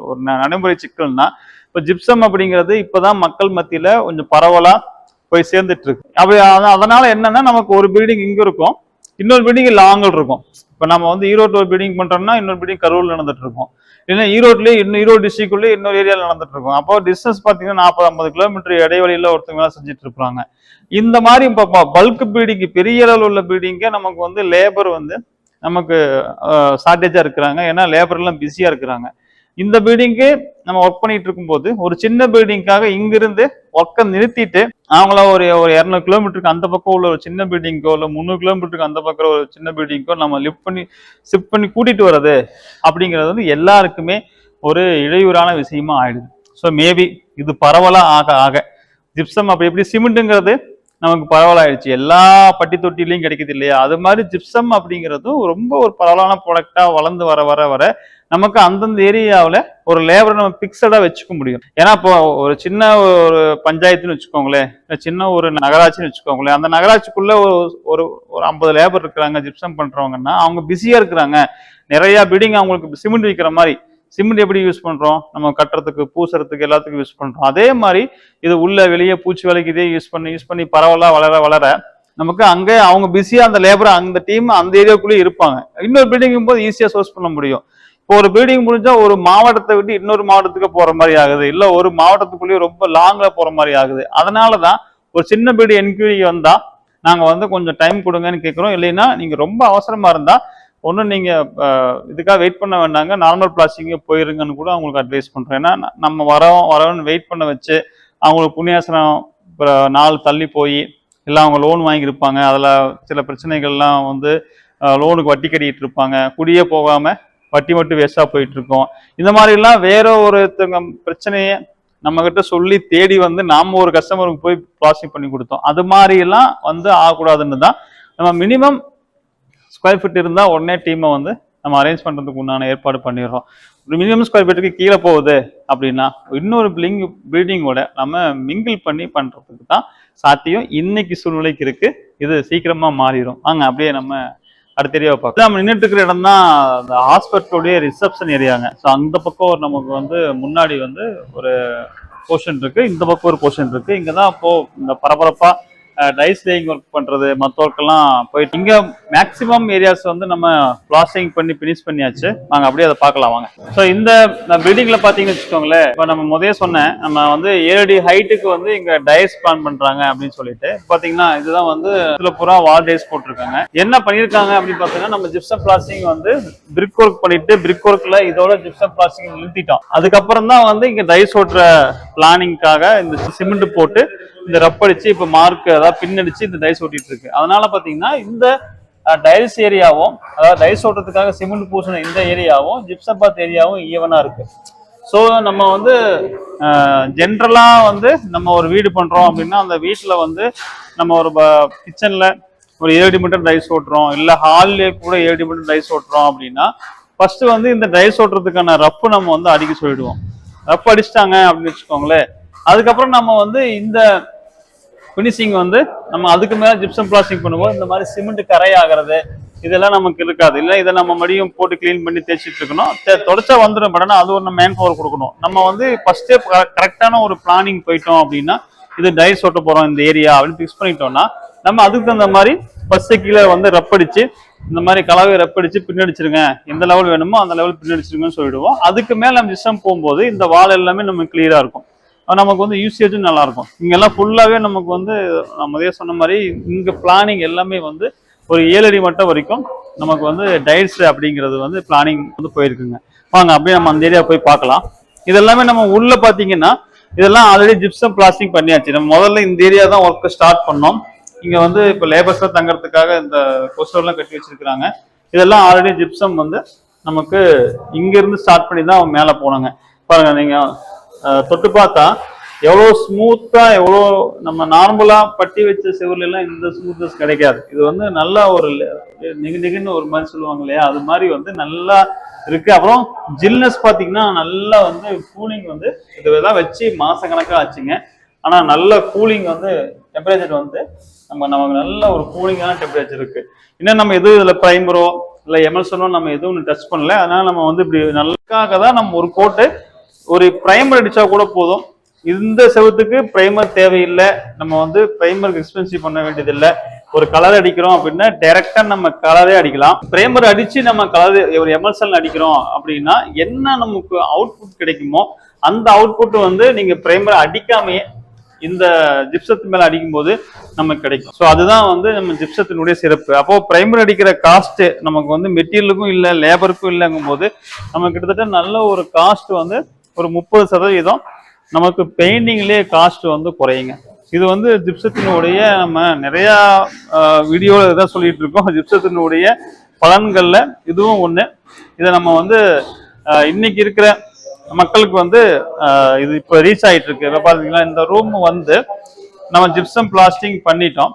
ஒரு ந- நடைமுறை சிக்கல்னா இப்போ ஜிப்சம் அப்படிங்கிறது இப்போதான் மக்கள் மத்தியில் கொஞ்சம் பரவலாக போய் சேர்ந்துட்டு இருக்கு அப்படி அதனால என்னன்னா நமக்கு ஒரு பில்டிங் இங்கே இருக்கும் இன்னொரு பில்டிங் லாங்கில் இருக்கும். இப்போ நம்ம வந்து ஈரோட்டில் ஒரு பில்டிங் பண்ணுறோம்னா இன்னொரு பில்டிங் கரூரில் நடந்துட்டு இருக்கும் இல்லைன்னா ஈரோட்லேயே இன்னும் ஈரோடு டிஸ்ட்ரிக்ட்லேயே இன்னொரு ஏரியாவில் நடந்துட்டு இருக்கும் அப்போ டிஸ்டன்ஸ் பார்த்தீங்கன்னா நாற்பது ஐம்பது கிலோமீட்டர் இடைவெளியில் ஒருத்தவங்க எல்லாம் செஞ்சுட்டு இருப்பாங்க. இந்த மாதிரி இப்போ பல்க் பில்டிங் பெரிய அளவில் உள்ள பில்டிங்கை நமக்கு வந்து லேபர் வந்து நமக்கு ஷார்ட்டேஜாக இருக்கிறாங்க. ஏன்னா லேபர் எல்லாம் இருக்கிறாங்க. இந்த பில்டிங்க்கு நம்ம ஒர்க் பண்ணிட்டு இருக்கும்போது ஒரு சின்ன பில்டிங்காக இங்கிருந்து ஒர்க்கை நிறுத்திட்டு அவங்கள ஒரு ஒரு இரநூறு கிலோமீட்டருக்கு அந்த பக்கம் உள்ள ஒரு சின்ன பில்டிங்கோ இல்லை முந்நூறு கிலோமீட்டருக்கு அந்த பக்கம் ஒரு சின்ன பில்டிங்கோ நம்ம லிஃப்ட் பண்ணி ஷிஃப்ட் பண்ணி கூட்டிட்டு வர்றது அப்படிங்கிறது வந்து எல்லாருக்குமே ஒரு இடையூறான விஷயமா ஆயிடுது. ஸோ மேபி இது பரவலாக ஆக ஆக ஜிப்சம் அப்படி எப்படி சிமெண்ட்டுங்கிறது நமக்கு பரவலாயிடுச்சு எல்லா பட்டி தொட்டிலையும் கிடைக்குது இல்லையா? அது மாதிரி ஜிப்சம் அப்படிங்கிறதும் ரொம்ப ஒரு பரவலான ப்ராடக்டா வளர்ந்து வர வர வர நமக்கு அந்தந்த ஏரியாவில் ஒரு லேபரை நம்ம பிக்சடாக வச்சுக்க முடியும். ஏன்னா இப்போ ஒரு சின்ன ஒரு பஞ்சாயத்துன்னு வச்சுக்கோங்களேன். சின்ன ஒரு நகராட்சின்னு வச்சுக்கோங்களேன். அந்த நகராட்சிக்குள்ளே ஒரு ஒரு ஒரு ஐம்பது லேபர் இருக்கிறாங்க ஜிப்சம் பண்ணுறவங்கன்னா அவங்க பிஸியாக இருக்கிறாங்க. நிறையா பில்டிங் அவங்களுக்கு சிமெண்ட் விற்கிற மாதிரி. சிமெண்ட் எப்படி யூஸ் பண்ணுறோம் நம்ம கட்டுறதுக்கு பூசுறதுக்கு எல்லாத்துக்கும் யூஸ் பண்ணுறோம் அதே மாதிரி இது உள்ள வெளியே பூச்சி வேலைக்கு இதே யூஸ் பண்ணி யூஸ் பண்ணி பரவலாக வளர வளர நமக்கு அங்கே அவங்க பிஸியாக அந்த லேபர் அந்த டீம் அந்த ஏரியாவுக்குள்ளேயே இருப்பாங்க. இன்னொரு பில்டிங்கும் போது ஈஸியாக சோர்ஸ் பண்ண முடியும். இப்போ ஒரு பில்டிங் முடிஞ்சா ஒரு மாவட்டத்தை விட்டு இன்னொரு மாவட்டத்துக்கு போகிற மாதிரி ஆகுது. இல்லை ஒரு மாவட்டத்துக்குள்ளேயே ரொம்ப லாங்கில் போகிற மாதிரி ஆகுது. அதனால தான் ஒரு சின்ன பில்டிங் என்கொயரி வந்தால் நாங்கள் வந்து கொஞ்சம் டைம் கொடுங்கன்னு கேட்குறோம் இல்லைன்னா நீங்கள் ரொம்ப அவசரமாக இருந்தால் ஒன்றும் நீங்கள் இதுக்காக வெயிட் பண்ண வேண்டாங்க. நார்மல் பிளாஸ்டிங்கே போயிருங்கன்னு கூட அவங்களுக்கு அட்வைஸ் பண்ணுறேன் ஏன்னா நம்ம வரோம் வரோன்னு வெயிட் பண்ண வச்சு அவங்களுக்கு புண்ணியாசனம் நாள் தள்ளி போய் இல்லை அவங்க லோன் வாங்கியிருப்பாங்க. அதில் சில பிரச்சனைகள்லாம் வந்து லோனுக்கு வட்டி கட்டிகிட்டு இருப்பாங்க. குடியே போகாமல் வட்டி மட்டும் வேஸ்ட்டாக போயிட்டுருக்கோம் இந்த மாதிரிலாம் வேற ஒருத்தங்க பிரச்சனையை நம்மக்கிட்ட சொல்லி தேடி வந்து நாம் ஒரு கஸ்டமருக்கு போய் ப்ராசஸிங் பண்ணி கொடுத்தோம். அது மாதிரிலாம் வந்து ஆகக்கூடாதுன்னு தான் நம்ம மினிமம் ஸ்கொயர் ஃபீட் இருந்தால் உடனே டீமை வந்து நம்ம அரேஞ்ச் பண்ணுறதுக்கு உண்டான ஏற்பாடு பண்ணிடுறோம். ஒரு மினிமம் ஸ்கொயர் ஃபீட்டுக்கு கீழே போகுது அப்படின்னா இன்னொரு பில்டிங் பில்டிங்கோட நம்ம மிங்கிள் பண்ணி பண்ணுறதுக்கு தான் சாத்தியம். இன்னைக்கு சூழ்நிலைக்கு இருக்குது இது சீக்கிரமாக மாறிடும். வாங்க அப்படியே நம்ம அடுத்த ஏரியாவை பார்க்கலாம். நம்ம நின்றுட்டு இருக்கிற இடம் தான் அந்த ஹாஸ்பிட்டலுடைய ரிசப்ஷன் ஏரியாங்க ஸோ அந்த பக்கம் ஒரு நமக்கு வந்து முன்னாடி வந்து ஒரு போர்ஷன் இருக்குது இந்த பக்கம் ஒரு போர்ஷன் இருக்குது இங்கே தான் இப்போது இந்த பரபரப்பாக டைஸ் லேயிங் ஒர்க் பண்றது மற்ற ஒர்க்கெல்லாம் போயிட்டு இங்க மேக்ஸிமம் ஏரியாஸ் வந்து நம்ம பிளாஸ்டிங் பண்ணி ஃபினிஷ் பண்ணியாச்சு. நாங்கள் அப்படியே அதை பார்க்கலாம் வாங்க. ஸோ இந்த பில்டிங்ல பாத்தீங்கன்னு வச்சுக்கோங்களேன் இப்போ நம்ம முதல்ல சொன்னேன் நம்ம வந்து ஏழு அடி ஹைட்டுக்கு வந்து இங்க டைஸ் பிளான் பண்றாங்க அப்படின்னு சொல்லிட்டு பாத்தீங்கன்னா இதுதான் வந்து இதுல பூரா வால் டைஸ் போட்டிருக்காங்க. என்ன பண்ணிருக்காங்க அப்படின்னு பாத்தீங்கன்னா நம்ம ஜிப்சம் பிளாஸ்டிங் வந்து பிரிக் ஒர்க் பண்ணிட்டு பிரிக் ஒர்க்ல இதோட ஜிப்சம் பிளாஸ்டிங் நிறுத்திட்டோம். அதுக்கப்புறம் தான் வந்து இங்க டைஸ் ஓட்டுற பிளானிங்காக இந்த சிமெண்ட் போட்டு இந்த ரப்படிச்சு இப்ப மார்க் அதாவது பின்னடிச்சு இந்த டைஸ் ஓட்டிட்டு இருக்கு அதனால பாத்தீங்கன்னா இந்த டைல்ஸ் ஏரியாவும் அதாவது டைஸ் ஓட்டுறதுக்காக சிமெண்ட் பூசின இந்த ஏரியாவும் ஜிப்சபாத் ஏரியாவும் ஈவனா இருக்கு. ஸோ நம்ம வந்து ஜென்ரலாக வந்து நம்ம ஒரு வீடு பண்ணுறோம் அப்படின்னா அந்த வீட்டில் வந்து நம்ம ஒரு கிச்சனில் ஒரு ஏழு மீட்டர் டைஸ் ஓட்டுறோம் இல்லை ஹால்லே கூட ஏழு மீட்டர் டைஸ் ஓட்டுறோம் அப்படின்னா ஃபர்ஸ்ட் வந்து இந்த டைஸ் ஓட்டுறதுக்கான ரப்பு நம்ம வந்து அடிக்க சொல்லிடுவோம். ரஃப் அடிச்சிட்டாங்க அப்படின்னு வச்சுக்கோங்களேன். அதுக்கப்புறம் நம்ம வந்து இந்த ஃபினிஷிங் வந்து நம்ம அதுக்கு மேலே ஜிப்சம் பிளாஸ்டிங் பண்ணும்போது இந்த மாதிரி சிமெண்ட் கரை ஆகிறது இதெல்லாம் நமக்கு இருக்காது. இல்லை இதை நம்ம மறுபடியும் போட்டு க்ளீன் பண்ணி தேய்ச்சிட்டு இருக்கணும். தொடச்சா வந்துடும் பட் ஆனால் அது ஒரு மேன் பவர் கொடுக்கணும். நம்ம வந்து ஃபர்ஸ்டே கரெக்டான ஒரு பிளானிங் போயிட்டோம் அப்படின்னா இது டைஸ் ஓட்ட போகிறோம் இந்த ஏரியா அப்படின்னு ஃபிக்ஸ் பண்ணிட்டோம்னா நம்ம அதுக்கு தகுந்த மாதிரி ஃபர்ஸ்ட் கீழே வந்து ரப்படிச்சு இந்த மாதிரி கலவை ரப்படிச்சு பின்னடிச்சிருங்க. எந்த லெவல் வேணுமோ அந்த லெவல் பின்னடிச்சிருங்கன்னு சொல்லிடுவோம். அதுக்கு மேல நம்ம சிஸ்டம் போகும்போது இந்த வால் எல்லாமே நமக்கு கிளியரா இருக்கும். நமக்கு வந்து யூசேஜும் நல்லா இருக்கும். இங்கெல்லாம் ஃபுல்லாவே நமக்கு வந்து நம்ம இதே சொன்ன மாதிரி இங்க பிளானிங் எல்லாமே வந்து ஒரு ஏழு அடி மட்டம் வரைக்கும் நமக்கு வந்து டைட்ஸ் அப்படிங்கிறது வந்து பிளானிங் வந்து போயிருக்குங்க. வாங்க அப்படியே நம்ம அந்த ஏரியா போய் பார்க்கலாம். இதெல்லாமே நம்ம உள்ள பாத்தீங்கன்னா இதெல்லாம் ஆல்ரெடி ஜிப்சம் பிளாஸ்டிங் பண்ணியாச்சு. நம்ம முதல்ல இந்த ஏரியா தான் ஒர்க் ஸ்டார்ட் பண்ணோம். இங்க வந்து இப்போ லேபர்ஸ்ல தங்கறதுக்காக இந்த கொஸ்டர்லாம் கட்டி வச்சிருக்கிறாங்க. இதெல்லாம் ஆல்ரெடி ஜிப்சம் வந்து நமக்கு இங்க இருந்து ஸ்டார்ட் பண்ணி தான் மேல போனாங்க. பாருங்க நீங்க தொட்டு பார்த்தா எவ்வளோ ஸ்மூத்தா எவ்வளோ நம்ம நார்மலா பட்டி வச்ச செவுர்ல எல்லாம் இந்த ஸ்மூத்னஸ் கிடைக்காது. இது வந்து நல்லா ஒரு நிகு நிகுன்னு ஒரு மாதிரி சொல்லுவாங்க இல்லையா? அது மாதிரி வந்து நல்லா இருக்கு. அப்புறம் ஜில்னஸ் பாத்தீங்கன்னா நல்லா வந்து கூலிங் வந்து இதெல்லாம் வச்சு மாசக்கணக்காக ஆச்சுங்க. ஆனா நல்ல கூலிங் வந்து டெம்பரேச்சர் வந்து நம்ம நமக்கு நல்ல ஒரு கூலிங்கான டெம்பரேச்சர் இருக்கு. இன்னும் நம்ம எதுவும் இதுல பிரைமரோ இல்ல எமல்சனோ நம்ம எதுவும் டச் பண்ணல. அதனால நம்ம வந்து இப்படி நல்லக்காக தான் நம்ம ஒரு கோட்டு ஒரு பிரைமர் அடிச்சா கூட போதும். இந்த செவத்துக்கு பிரைமர் தேவையில்லை. நம்ம வந்து பிரைமருக்கு எக்ஸ்பென்சிவ் பண்ண வேண்டியதில்லை. ஒரு கலர் அடிக்கிறோம் அப்படின்னா டைரக்டா நம்ம கலரே அடிக்கலாம். பிரைமர் அடிச்சு நம்ம கலர் ஒரு எமல்சன் அடிக்கிறோம் அப்படின்னா என்ன நமக்கு அவுட்புட் கிடைக்குமோ அந்த அவுட்புட் வந்து நீங்க பிரைமர் அடிக்காமையே இந்த ஜிப்சத்து மேல அடிக்கும்போது நமக்கு கிடைக்கும். ஸோ அதுதான் வந்து நம்ம ஜிப்சத்தினுடைய சிறப்பு. அப்போ பிரைமர் அடிக்கிற காஸ்ட் நமக்கு வந்து மெட்டீரியலுக்கும் இல்லை லேபருக்கும் இல்லைங்கும் போது நம்ம கிட்டத்தட்ட நல்ல ஒரு காஸ்ட் வந்து ஒரு முப்பது சதவீதம் நமக்கு பெயிண்டிங்லேயே காஸ்ட் வந்து குறையுங்க. இது வந்து ஜிப்சத்தினுடைய நம்ம நிறையா வீடியோவில் இதான் சொல்லிட்டு இருக்கோம். ஜிப்சத்தினுடைய பலன்களில் இதுவும் ஒன்று இதை நம்ம வந்து இன்னைக்கு இருக்கிற மக்களுக்கு வந்து இது இப்போ ரீச் ஆகிட்டு இருக்கு. இப்போ பார்த்தீங்கன்னா இந்த ரூம் வந்து நம்ம ஜிப்சம் பிளாஸ்டிங் பண்ணிட்டோம்.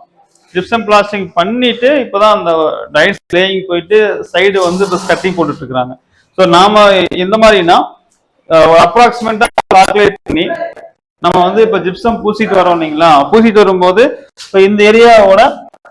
ஜிப்சம் பிளாஸ்டிங் பண்ணிட்டு இப்போதான் அந்த டைஸ் லேயிங் போயிட்டு சைடு வந்து இப்போ கட்டிங் போட்டுட்டு இருக்கிறாங்க ஸோ நாம எந்த மாதிரினா அப்ராக்சிமேட்டா கால்குலேட் பண்ணி நம்ம வந்து இப்போ ஜிப்சம் பூசிட்டு வரோம் இல்லைங்களா? பூசிட்டு வரும்போது இப்போ இந்த ஏரியாவோட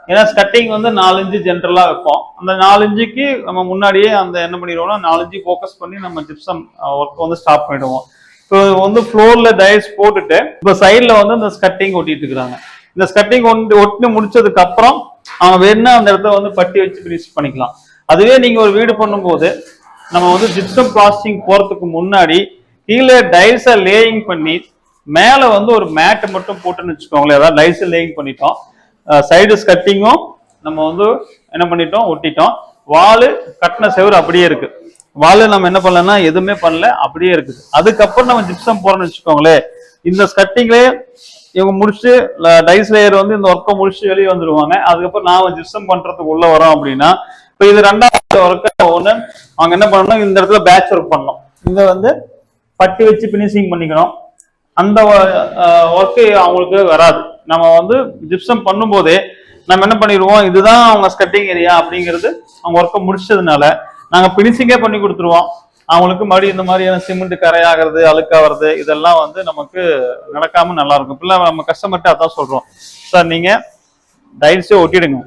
ஏன்னா ஸ்கட்டிங் வந்து நாலஞ்சு ஜென்ரலா வைப்போம். அந்த நாலஞ்சுக்கு நம்ம முன்னாடியே அந்த என்ன பண்ணிடுவோம்னா நாலஞ்சு ஃபோக்கஸ் பண்ணி நம்ம ஜிப்சம் ஒர்க் வந்து ஸ்டாப் பண்ணிடுவோம். இப்போ வந்து ஃப்ளோர்ல டயர்ஸ் போட்டுட்டு இப்போ சைட்ல வந்து இந்த ஸ்கட்டிங் ஒட்டிட்டு இருக்கிறாங்க. இந்த ஸ்கட்டிங் ஒட்டி ஒட்டி முடிச்சதுக்கு அப்புறம் அவங்க வேணும்னா அந்த இடத்துல வந்து பட்டி வச்சு ஃபினிஷ் பண்ணிக்கலாம். அதுவே நீங்க ஒரு வீடு பண்ணும்போது நம்ம வந்து ஜிப்சம் பிளாஸ்டிங் போறதுக்கு முன்னாடி கீழே டைல்ஸை லேயிங் பண்ணி மேலே வந்து ஒரு மேட்டை மட்டும் போட்டுன்னு வச்சுக்கோங்களேன். அதாவது டைல்ஸை லேயிங் பண்ணிட்டோம். சைடு ஸ்கட்டிங்கும் நம்ம வந்து என்ன பண்ணிட்டோம் ஒட்டிட்டோம். வாலு கட்டின செவுரு அப்படியே இருக்கு. வாலு நம்ம என்ன பண்ணலன்னா எதுவுமே பண்ணல அப்படியே இருக்குது. அதுக்கப்புறம் நம்ம ஜிப்சம் போறோம்னு வச்சுக்கோங்களேன். இந்த ஸ்கட்டிங்லேயே இவங்க முடிச்சு டைஸ் லேயர் வந்து இந்த ஒர்க்கை முடிச்சு வெளியே வந்துருவாங்க. அதுக்கப்புறம் நான் ஜிப்சம் பண்றதுக்கு உள்ள வரோம் அப்படின்னா இப்போ இது ரெண்டாவது ஒர்க்கு ஒன்று அவங்க என்ன பண்ணணும் இந்த இடத்துல பேட்ச் ஒர்க் பண்ணணும். இங்க வந்து பட்டி வச்சு பினிஷிங் பண்ணிக்கணும். அந்த ஒர்க்கு அவங்களுக்கு வராது. நம்ம வந்து ஜிப்சம் பண்ணும்போதே நம்ம என்ன பண்ணிடுவோம்? இதுதான் அவங்க ஸ்கட்டிங் ஏரியா அப்படிங்கிறது அவங்க ஒர்க்கை முடிச்சதுனால நாங்கள் பினிஷிங்கே பண்ணி கொடுத்துருவோம். அவங்களுக்கு மறுபடியும் இந்த மாதிரியான சிமெண்ட் கரையாகிறது அழுக்காகிறது இதெல்லாம் வந்து நமக்கு நடக்காம நல்லா இருக்கும் நம்ம கஸ்டமர்கிட்ட அதான் சொல்றோம். சார் நீங்க டைல்ஸே ஒட்டிடுங்க.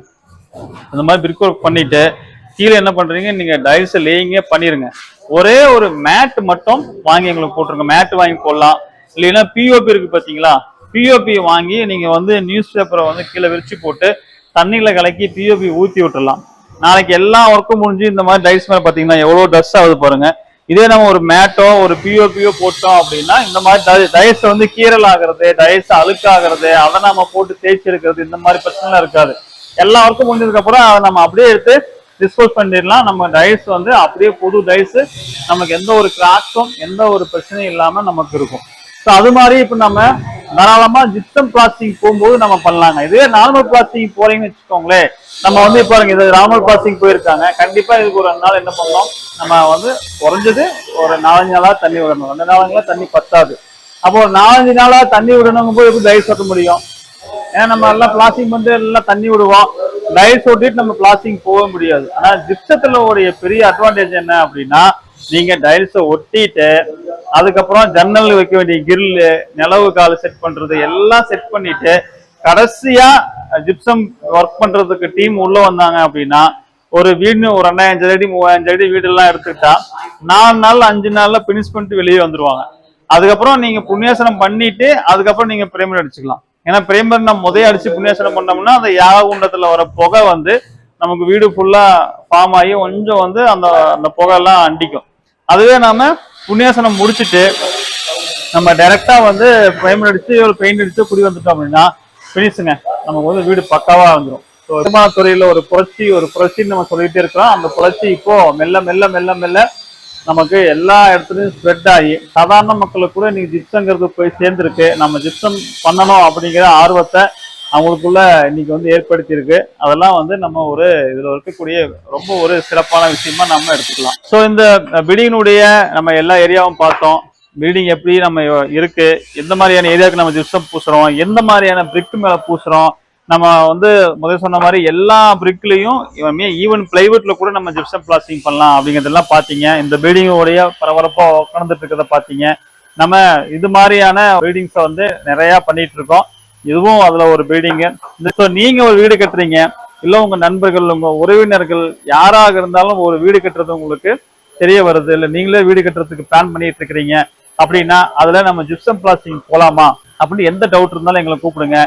இந்த மாதிரி பிரிக் ஒர்க் பண்ணிட்டு கீழே என்ன பண்றீங்க? நீங்க டைல்ஸை லேயிங்கே பண்ணிருங்க. ஒரே ஒரு மேட் மட்டும் வாங்கி எங்களுக்கு போட்டுருங்க. மேட் வாங்கி போடலாம். இல்லைன்னா பிஓபி இருக்கு பாத்தீங்களா? பிஓபி வாங்கி நீங்கள் வந்து நியூஸ் பேப்பரை வந்து கீழே விரிச்சு போட்டு தண்ணியில் கலக்கி பிஓபி ஊற்றி விட்டுடலாம் நாளைக்கு எல்லா ஒர்க்கும் முடிஞ்சு இந்த மாதிரி டைல்ஸ் மேலே பார்த்தீங்கன்னா எவ்வளோ டஸ்ட் ஆகுது பாருங்க. இதே நம்ம ஒரு மேட்டோ ஒரு பிஓபியோ போட்டோம் அப்படின்னா இந்த மாதிரி டயஸ் வந்து கீரல் ஆகிறது டயஸ் அழுக்காகிறது அதை நம்ம போட்டு தேய்ச்சி இருக்கிறது இந்த மாதிரி பிரச்சனைலாம் இருக்காது. எல்லா ஒர்க்கும் முடிஞ்சதுக்கு அப்புறம் அதை நம்ம அப்படியே எடுத்து டிஸ்போஸ் பண்ணிடலாம். நம்ம டைஸ் வந்து அப்படியே புது டைஸ் நமக்கு எந்த ஒரு கிராக்ஸும் எந்த ஒரு பிரச்சனையும் இல்லாமல் நமக்கு இருக்கும். ஸோ அது மாதிரி இப்போ நம்ம தாராளமா ஜிப்சம் பிளாஸ்டிக் போகும்போது நம்ம பண்ணலாங்க. இதே நார்மல் பிளாஸ்டிக் போறீங்கன்னு வச்சுக்கோங்களேன். நம்ம வந்து இப்போ பாருங்க இது நார்மல் பிளாஸ்டிக் போயிருக்காங்க. கண்டிப்பா இதுக்கு ஒரு ரெண்டு நாள் என்ன பண்ணோம் நம்ம வந்து குறைஞ்சது ஒரு நாலஞ்சு நாளா தண்ணி விடணும். ரெண்டு நாளுங்களா தண்ணி பத்தாது. அப்போ ஒரு நாலஞ்சு நாளா தண்ணி விடணுங்க போது எப்படி டைஸ் ஓட்ட முடியும்? ஏன்னா நம்ம எல்லாம் பிளாஸ்டிக் வந்து எல்லாம் தண்ணி விடுவோம். டைஸ் சொட்டிட்டு நம்ம பிளாஸ்டிக் போக முடியாது. ஆனா ஜிப்சத்துல உடைய பெரிய அட்வான்டேஜ் என்ன அப்படின்னா நீங்க டைல்ஸை ஒட்டிட்டு அதுக்கப்புறம் ஜன்னல் வைக்க வேண்டிய கிரில்லு நிலவு கால் செட் பண்றது எல்லாம் செட் பண்ணிட்டு கடைசியா ஜிப்சம் ஒர்க் பண்றதுக்கு டீம் உள்ள வந்தாங்க அப்படின்னா ஒரு வீடு ஒரு ரெண்டாயிரம் அடி மூவாயிரம் அடி வீடு எல்லாம் எடுத்துக்கிட்டா நாலு நாள் அஞ்சு நாள்ல பினிஷ் பண்ணிட்டு வெளியே வந்துருவாங்க. அதுக்கப்புறம் நீங்க புண்ணியாசனம் பண்ணிட்டு அதுக்கப்புறம் நீங்க பிரேமர் அடிச்சுக்கலாம். ஏன்னா பிரேமர் நம்ம முதைய அடிச்சு புண்ணியாசனம் பண்ணோம்னா அந்த யாககுண்டத்துல வர புகை வந்து நமக்கு வீடு ஃபுல்லா ஃபார்ம் ஆகி கொஞ்சம் வந்து அந்த அந்த புகை எல்லாம் அண்டிக்கும். அதுவே நாம புண்ணியாசனம் முடிச்சிட்டு நம்ம டைரக்டா வந்து பிரைமர் அடிச்சு ஒரு பெயிண்ட் அடிச்சு குடி வந்துட்டோம் அப்படின்னா பினிஷுங்க நமக்கு வந்து வீடு பக்காவா வந்துடும் ஸோ வருமான துறையில ஒரு புரட்சி ஒரு புரட்சின்னு நம்ம சொல்லிட்டே இருக்கிறோம். அந்த புரட்சி இப்போ மெல்ல மெல்ல மெல்ல மெல்ல நமக்கு எல்லா இடத்துலையும் ஸ்ப்ரெட் ஆகி சாதாரண மக்களுக்கு கூட இன்னைக்கு ஜிப்சங்கிறது போய் சேர்ந்துருக்கு. நம்ம ஜிப்சம் பண்ணணும் அப்படிங்கிற ஆர்வத்தை அவங்களுக்குள்ள இன்னைக்கு வந்து ஏற்படுத்தியிருக்கு. அதெல்லாம் வந்து நம்ம ஒரு இதில் இருக்கக்கூடிய ரொம்ப ஒரு சிறப்பான விஷயமா நம்ம எடுத்துக்கலாம். ஸோ இந்த பில்டிங்கினுடைய நம்ம எல்லா ஏரியாவும் பார்த்தோம். பில்டிங் எப்படி நம்ம இருக்கு? எந்த மாதிரியான ஏரியாவுக்கு நம்ம ஜிப்சம் பூசுறோம்? எந்த மாதிரியான பிரிக் மேல பூசுறோம்? நம்ம வந்து முதல் சொன்ன மாதிரி எல்லா பிரிக்லையும் ஈவன் பிளைவுட்ல கூட நம்ம ஜிப்சம் பிளாஸ்டிங் பண்ணலாம் அப்படிங்கிறதெல்லாம் பார்த்தீங்க. இந்த பில்டிங்கோடைய பரபரப்பாக உட்காந்துட்டு இருக்கிறத பார்த்தீங்க. நம்ம இது மாதிரியான பில்டிங்ஸை வந்து நிறையா பண்ணிட்டு இருக்கோம். இதுவும் அதுல ஒரு பில்டிங்கு ஸோ நீங்க ஒரு வீடு கட்டுறீங்க. இல்ல உங்க நண்பர்கள் உங்க உறவினர்கள் யாராக இருந்தாலும் ஒரு வீடு கட்டுறது உங்களுக்கு தெரிய வருது. இல்ல நீங்களே வீடு கட்டுறதுக்கு பிளான் பண்ணிட்டு இருக்கிறீங்க. அப்படின்னா அதுல நம்ம ஜிப்சம் பிளாஸ்டிங் போலாமா? அப்படின்னு எந்த டவுட் இருந்தாலும் எங்களை கூப்பிடுங்க.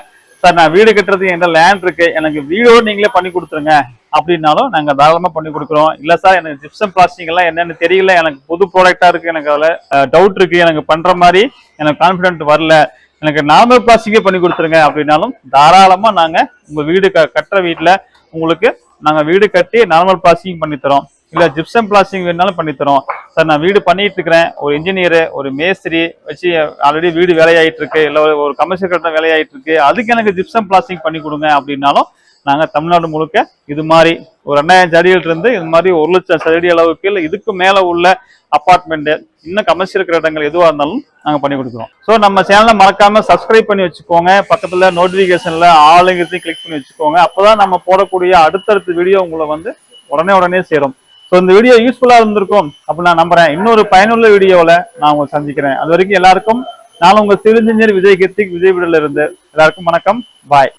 சார் நான் வீடு கட்டுறதுக்கு என்கிட்ட லேண்ட் இருக்கு. எனக்கு வீடோடு நீங்களே பண்ணி கொடுத்துருங்க. அப்படின்னாலும் நாங்க தாராளமா பண்ணி கொடுக்குறோம். இல்ல சார் எனக்கு ஜிப்சம் பிளாஸ்டிக் எல்லாம் என்னன்னு தெரியல. எனக்கு புது ப்ராடக்டா இருக்கு. எனக்கு அதுல டவுட் இருக்கு. எனக்கு பண்ற மாதிரி எனக்கு கான்பிடென்ட் வரல. எனக்கு நார்மல் பிளாஸ்டிக்கே பண்ணி கொடுத்துருங்க அப்படின்னாலும் தாராளமா நாங்க உங்க வீடு க- கட்டுற வீட்டுல உங்களுக்கு நாங்க வீடு கட்டி நார்மல் பிளாஸ்டிக் பண்ணித்தரோம் இல்லை இல்ல ஜிப்சம் பிளாஸ்டிக் வேணாலும் பண்ணித்தரோம் சார் நான் வீடு பண்ணிட்டு இருக்கிறேன். ஒரு இன்ஜினியர் ஒரு மேஸ்திரி வச்சு ஆல்ரெடி வீடு வேலையாயிட்டு இருக்கு. இல்ல ஒரு- ஒரு கமர்ஷியல் கட்டணம் வேலையாயிட்டு இருக்கு. அதுக்கு எனக்கு ஜிப்சம் பிளாஸ்டிக் பண்ணி கொடுங்க அப்படின்னாலும் நாங்க தமிழ்நாடு முழுக்க இது மாதிரி ஒரு ரெண்டாயிரம் அடியில் இருந்து இது மாதிரி ஒரு லட்சம் சதடி அளவுக்கு இல்ல இதுக்கு மேல உள்ள அபார்ட்மெண்ட் இன்னும் கமர்ஷியல் கட்டடங்கள் எதுவா இருந்தாலும் நாங்க பண்ணி கொடுக்குறோம். ஸோ நம்ம சேனலை மறக்காம சப்ஸ்கிரைப் பண்ணி வச்சுக்கோங்க. பக்கத்துல நோட்டிபிகேஷன்ல ஆளுங்கிறதையும் கிளிக் பண்ணி வச்சுக்கோங்க. அப்பதான் நம்ம போடக்கூடிய அடுத்தடுத்த வீடியோ உங்களை வந்து உடனே உடனே சேரும். ஸோ இந்த வீடியோ யூஸ்ஃபுல்லா இருந்திருக்கும் அப்படி நான் நம்புறேன். இன்னொரு பயனுள்ள வீடியோவில் நான் உங்களை சந்திக்கிறேன். அது வரைக்கும் எல்லாருக்கும் நான் உங்கள் சிவில் விஜய் கீர்த்திக் விஜய் வீடியோல இருந்து எல்லாருக்கும் வணக்கம். பாய்